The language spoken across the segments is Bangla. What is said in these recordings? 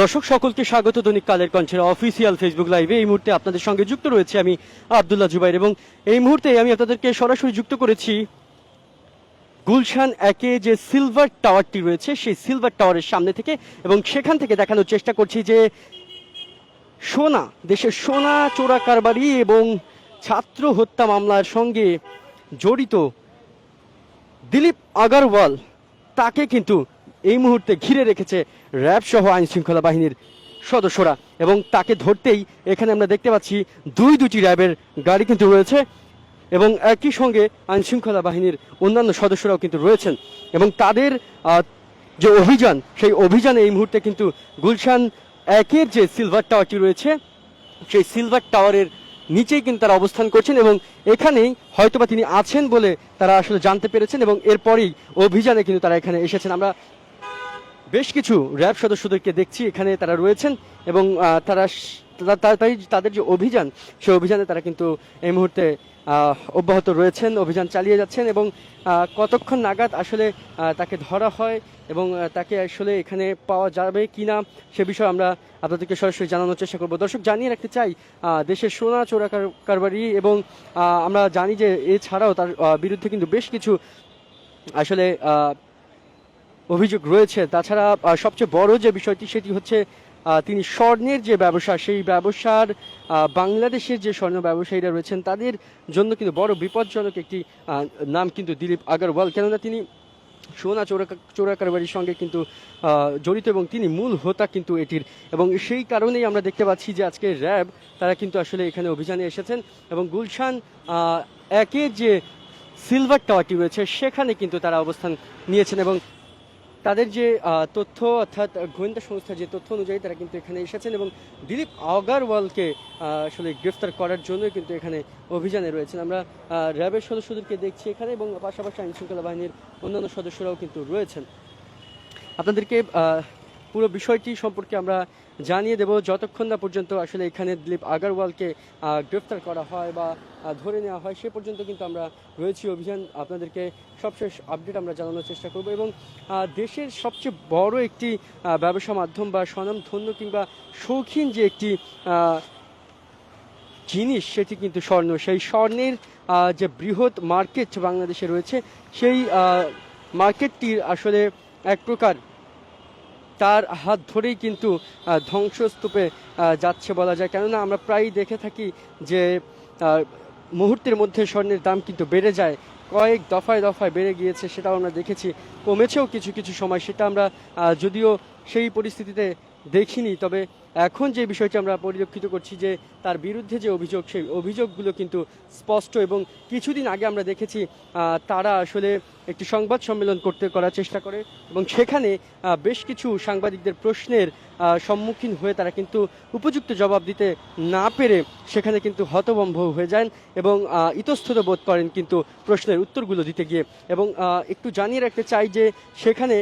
দর্শক, সকলকে স্বাগত। দৈনিক কালের কণ্ঠের অফিসিয়াল ফেসবুক লাইভে এই মুহূর্তে আপনাদের সঙ্গে যুক্ত রয়েছে আমি আব্দুল্লাহ জুবাইর এবং এই মুহূর্তে আমি আপনাদেরকে সরাসরি যুক্ত করেছি গুলশান একে যে সিলভার টাওয়ারটি রয়েছে, সেই সিলভার টাওয়ারের সামনে থেকে এবং সেখান থেকে দেখানোর চেষ্টা করছি যে সোনা, দেশের সোনা চোরা কারবারি এবং ছাত্র হত্যা মামলার সঙ্গে জড়িত দিলীপ আগারওয়াল, তাকে কিন্তু এই মুহূর্তে ঘিরে রেখেছে র্যাব সহ আইন শৃঙ্খলা বাহিনীর সদস্যরা এবং তাকে ধরতেই এখানে আমরা দেখতে পাচ্ছি দুই দুটি র্যাবের গাড়ি কিন্তু রয়েছে এবং একই সঙ্গে আইন শৃঙ্খলা বাহিনীর অন্যান্য সদস্যরাও কিন্তু রয়েছেন এবং তাদের যে অভিযান, সেই অভিযানে এই মুহূর্তে কিন্তু গুলশান একের যে সিলভার টাওয়ারটি রয়েছে, সেই সিলভার টাওয়ারের নিচেই কিন্তু তারা অবস্থান করছেন এবং এখানেই হয়তোবা তিনি আছেন বলে তারা আসলে জানতে পেরেছেন এবং এরপরেই অভিযানে কিন্তু তারা এখানে এসেছেন। আমরা বেশ কিছু র্যাব সদস্যদেরকে দেখছি, এখানে তারা রয়েছেন এবং তারা তাদের যে অভিযান, সেই অভিযানে তারা কিন্তু এই মুহূর্তে অব্যাহত রয়েছেন, অভিযান চালিয়ে যাচ্ছেন এবং কতক্ষণ নাগাদ আসলে তাকে ধরা হয় এবং তাকে আসলে এখানে পাওয়া যাবে কি না সে বিষয়ে আমরা আপনাদেরকে সরাসরি জানানোর চেষ্টা করব। দর্শক, জানিয়ে রাখতে চাই দেশের সোনা চোরা কার- কারবারি এবং আমরা জানি যে এছাড়াও তার বিরুদ্ধে কিন্তু বেশ কিছু, আসলে অভিযোগ রয়েছে। তাছাড়া সবচেয়ে বড় যে বিষয়টি সেটি হচ্ছে তিনি স্বর্ণের যে ব্যবসা, সেই ব্যবসার বাংলাদেশের যে স্বর্ণ ব্যবসায়ীরা রয়েছেন, তাদের জন্য কিন্তু বড় বিপজ্জনক একটি নাম কিন্তু দিলীপ আগারওয়াল। কেননা তিনি সোনা চোরা চোরা কারবারির সঙ্গে কিন্তু জড়িত এবং তিনি মূল হোতা কিন্তু এটির। এবং সেই কারণেই আমরা দেখতে পাচ্ছি যে আজকে র্যাব, তারা কিন্তু আসলে এখানে অভিযানে এসেছেন এবং গুলশান একে যে সিলভার টাওয়ারটি রয়েছে, সেখানে কিন্তু তারা অবস্থান নিয়েছেন এবং তাদের যে তথ্য অর্থাৎ গোয়েন্দা সংস্থার যে তথ্য অনুযায়ী তারা কিন্তু এখানে এসেছেন এবং দিলীপ আগারওয়ালকে আসলে গ্রেফতার করার জন্য কিন্তু এখানে অভিযানে রয়েছেন। আমরা র্যাবের সদস্যদেরকে দেখছি এখানে এবং পাশাপাশি আইন শৃঙ্খলা বাহিনীর অন্যান্য সদস্যরাও কিন্তু রয়েছেন। আপনাদেরকে পুরো বিষয়টি সম্পর্কে আমরা জানিয়ে দেব। যতক্ষণ না পর্যন্ত আসলে এখানে দিলীপ আগারওয়ালকে গ্রেফতার করা হয় বা ধরে নেওয়া হয়, সে পর্যন্ত কিন্তু আমরা রয়েছি অভিযান। আপনাদেরকে সবশেষ আপডেট আমরা জানানোর চেষ্টা করব এবং দেশের সবচেয়ে বড় একটি ব্যবসা মাধ্যম বা স্বনামধন্য কিংবা শৌখিন যে একটি জিনিস সেটি কিন্তু স্বর্ণ। সেই স্বর্ণের যে বৃহৎ মার্কেট বাংলাদেশে রয়েছে, সেই মার্কেটটির আসলে এক প্রকার তার হাত ধরেই কিন্তু ধ্বংসস্তূপে যাচ্ছে বলা যায়। কেননা আমরা প্রায়ই দেখে থাকি যে মুহূর্তের মধ্যে স্বর্ণের দাম কিন্তু বেড়ে যায়। কয়েক দফায় দফায় বেড়ে গিয়েছে সেটাও আমরা দেখেছি। কমেছেও কিছু কিছু সময়। সেটা আমরা যদিও সেই পরিস্থিতিতে দেখিনি। তবে এখন যে বিষয়টি আমরা পরিলক্ষিত করছি যে তার বিরুদ্ধে যে অভিযোগ, সেই অভিযোগগুলো কিন্তু স্পষ্ট এবং কিছুদিন আগে আমরা দেখেছি তারা আসলে একটি সংবাদ সম্মেলন করতে করার চেষ্টা করে এবং সেখানে বেশ কিছু সাংবাদিকদের প্রশ্নের সম্মুখীন হয়ে তারা কিন্তু উপযুক্ত জবাব দিতে না পেরে সেখানে কিন্তু হতভম্ব হয়ে যান এবং ইতস্তত বোধ করেন কিন্তু প্রশ্নের উত্তরগুলো দিতে গিয়ে এবং একটু জানিয়ে রাখতে চাই যে সেখানে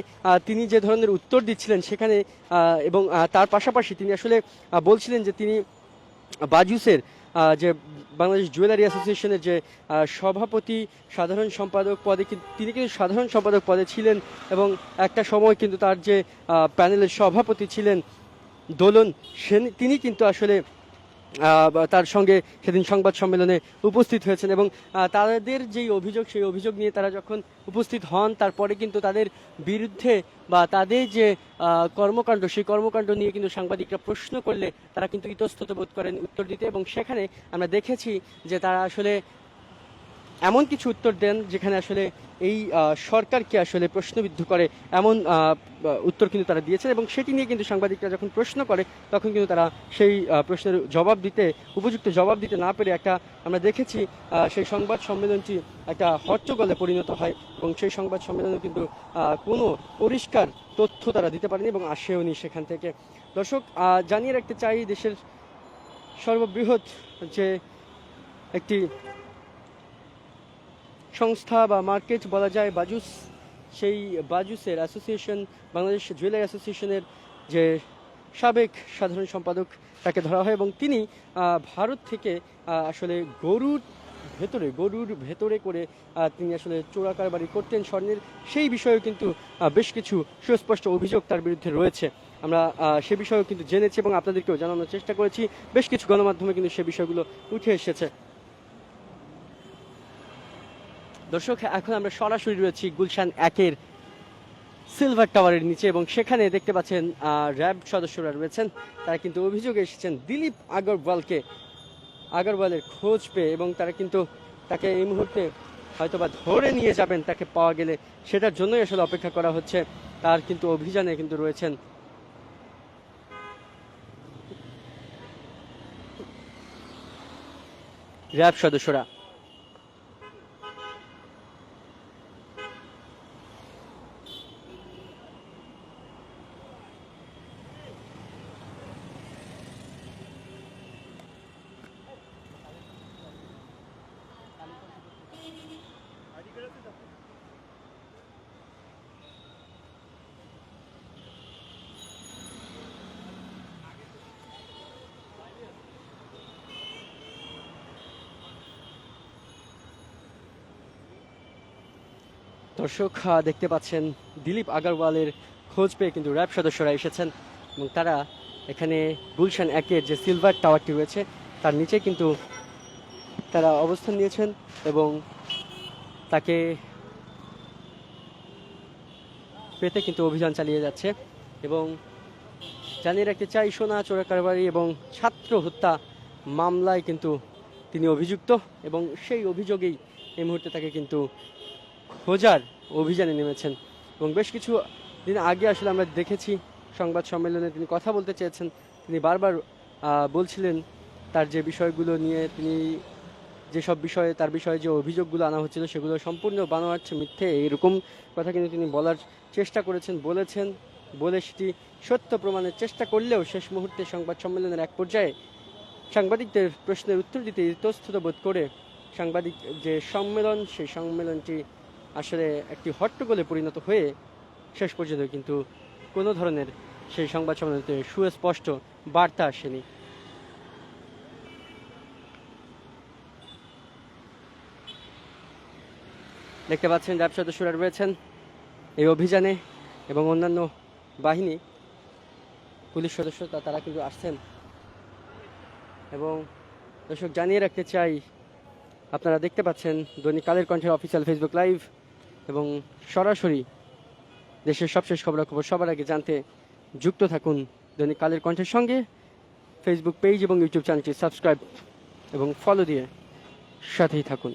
তিনি যে ধরনের উত্তর দিচ্ছিলেন সেখানে এবং তার পাশাপাশি তিনি আসলে বলছিলেন যে তিনি বাজুসের যে বাংলাদেশ জুয়েলারি অ্যাসোসিয়েশনের যে সভাপতি, সাধারণ সম্পাদক পদে তিনি কিন্তু সাধারণ সম্পাদক পদে ছিলেন এবং একটা সময় কিন্তু তার যে প্যানেলের সভাপতি ছিলেন দোলন সেন, তিনি কিন্তু আসলে তার সঙ্গে সেদিন সংবাদ সম্মেলনে উপস্থিত হয়েছেন এবং তাদের যেই অভিযোগ, সেই অভিযোগ নিয়ে তারা যখন উপস্থিত হন, তারপরে কিন্তু তাদের বিরুদ্ধে বা তাদের যে কর্মকাণ্ড, সেই কর্মকাণ্ড নিয়ে কিন্তু সাংবাদিকরা প্রশ্ন করলে তারা কিন্তু ইতস্তত বোধ করেন উত্তর দিতে এবং সেখানে আমরা দেখেছি যে তারা আসলে এমন কিছু উত্তর দেন যেখানে আসলে এই সরকারকে আসলে প্রশ্নবিদ্ধ করে, এমন উত্তর কিন্তু তারা দিয়েছেন এবং সেটি নিয়ে কিন্তু সাংবাদিকরা যখন প্রশ্ন করে, তখন কিন্তু তারা সেই প্রশ্নের জবাব দিতে, উপযুক্ত জবাব দিতে না পেরে একটা আমরা দেখেছি সেই সংবাদ সম্মেলনটি একটা হট্টগোলে পরিণত হয় এবং সেই সংবাদ সম্মেলনে কিন্তু কোনো পরিষ্কার তথ্য তারা দিতে পারেনি এবং আসেওনি সেখান থেকে। দর্শক জানিয়ে রাখতে চাই দেশের সর্ববৃহৎ যে একটি সংস্থা বা মার্কেট বলা যায় বাজুস, সেই বাজুসের অ্যাসোসিয়েশন, বাংলাদেশ জুয়েলারি অ্যাসোসিয়েশনের যে সাবেক সাধারণ সম্পাদক, তাকে ধরা হয় এবং তিনি ভারত থেকে আসলে গরুর ভেতরে গরুর ভেতরে করে তিনি আসলে চোরা কারবারি করতেন স্বর্ণের, সেই বিষয়েও কিন্তু বেশ কিছু সুস্পষ্ট অভিযোগ তার বিরুদ্ধে রয়েছে। আমরা সে বিষয়েও কিন্তু জেনেছি এবং আপনাদেরকেও জানানোর চেষ্টা করেছি। বেশ কিছু গণমাধ্যমে কিন্তু সে বিষয়গুলো উঠে এসেছে। দর্শক, এখন আমরা সরাসরি রয়েছি গুলশান একের সিলভার টাওয়ারের নিচে এবং সেখানে দেখতে পাচ্ছেন র্যাব সদস্যরা রয়েছেন। তারা কিন্তু অভিযোগে এসেছেন, দিলীপ আগরওয়ালকে, আগরওয়ালের খোঁজ পেয়ে এবং তারা কিন্তু তাকে এই মুহূর্তে হয়তোবা ধরে নিয়ে যাবেন, তাকে পাওয়া গেলে সেটার জন্যই আসলে অপেক্ষা করা হচ্ছে। তার কিন্তু অভিযানে কিন্তু রয়েছেন। র্যাব সদস্যরা দর্শক দেখতে পাচ্ছেন দিলীপ আগারওয়ালের খোঁজ পেয়ে কিন্তু র্যাব সদস্যরা এসেছেন এবং তারা এখানে গুলশান একের যে সিলভার টাওয়ারটি রয়েছে, তার নিচে কিন্তু তারা অবস্থান নিয়েছেন এবং তাকে পেতে কিন্তু অভিযান চালিয়ে যাচ্ছে এবং জানিয়ে রাখতে চাই, সোনা চোরা কারবারি এবং ছাত্র হত্যা মামলায় কিন্তু তিনি অভিযুক্ত এবং সেই অভিযোগেই এই মুহূর্তে তাকে কিন্তু খোঁজার অভিযানে নেমেছেন এবং বেশ কিছু দিন আগে আসলে আমরা দেখেছি সংবাদ সম্মেলনে তিনি কথা বলতে চেয়েছেন। তিনি বারবার বলছিলেন তার যে বিষয়গুলো নিয়ে, তিনি যেসব বিষয়ে, তার বিষয়ে যে অভিযোগগুলো আনা হচ্ছিল সেগুলো সম্পূর্ণ বানোয়াচ্ছে মিথ্যে এরকম কথা কিন্তু তিনি বলার চেষ্টা করেছেন, বলেছেন। বলে সেটি সত্য প্রমাণের চেষ্টা করলেও শেষ মুহূর্তে সংবাদ সম্মেলনের এক পর্যায়ে সাংবাদিকদের প্রশ্নের উত্তর দিতে ইতস্তত বোধ করে সাংবাদিক যে সম্মেলন, সেই সম্মেলনটি আসলে একটি হট্টগোলে পরিণত হয়ে শেষ পর্যন্ত কিন্তু কোনো ধরনের সেই সংবাদ সম্মেলনতে সুস্পষ্ট বার্তা আসেনি। দেখতে পাচ্ছেন র্যাব সদস্যরা রয়েছেন এই অভিযানে এবং অন্যান্য বাহিনী, পুলিশ সদস্য তারা কিন্তু আসছেন। এবং দর্শক, জানিয়ে রাখতে চাই, আপনারা দেখতে পাচ্ছেন দৈনিক কালের কণ্ঠের অফিসিয়াল ফেসবুক লাইভ এবং সরাসরি দেশের সবশেষ খবরাখবর সবার আগে জানতে যুক্ত থাকুন দৈনিক কালের কণ্ঠের সঙ্গে। ফেসবুক পেজ এবং ইউটিউব চ্যানেলটি সাবস্ক্রাইব এবং ফলো দিয়ে সাথেই থাকুন।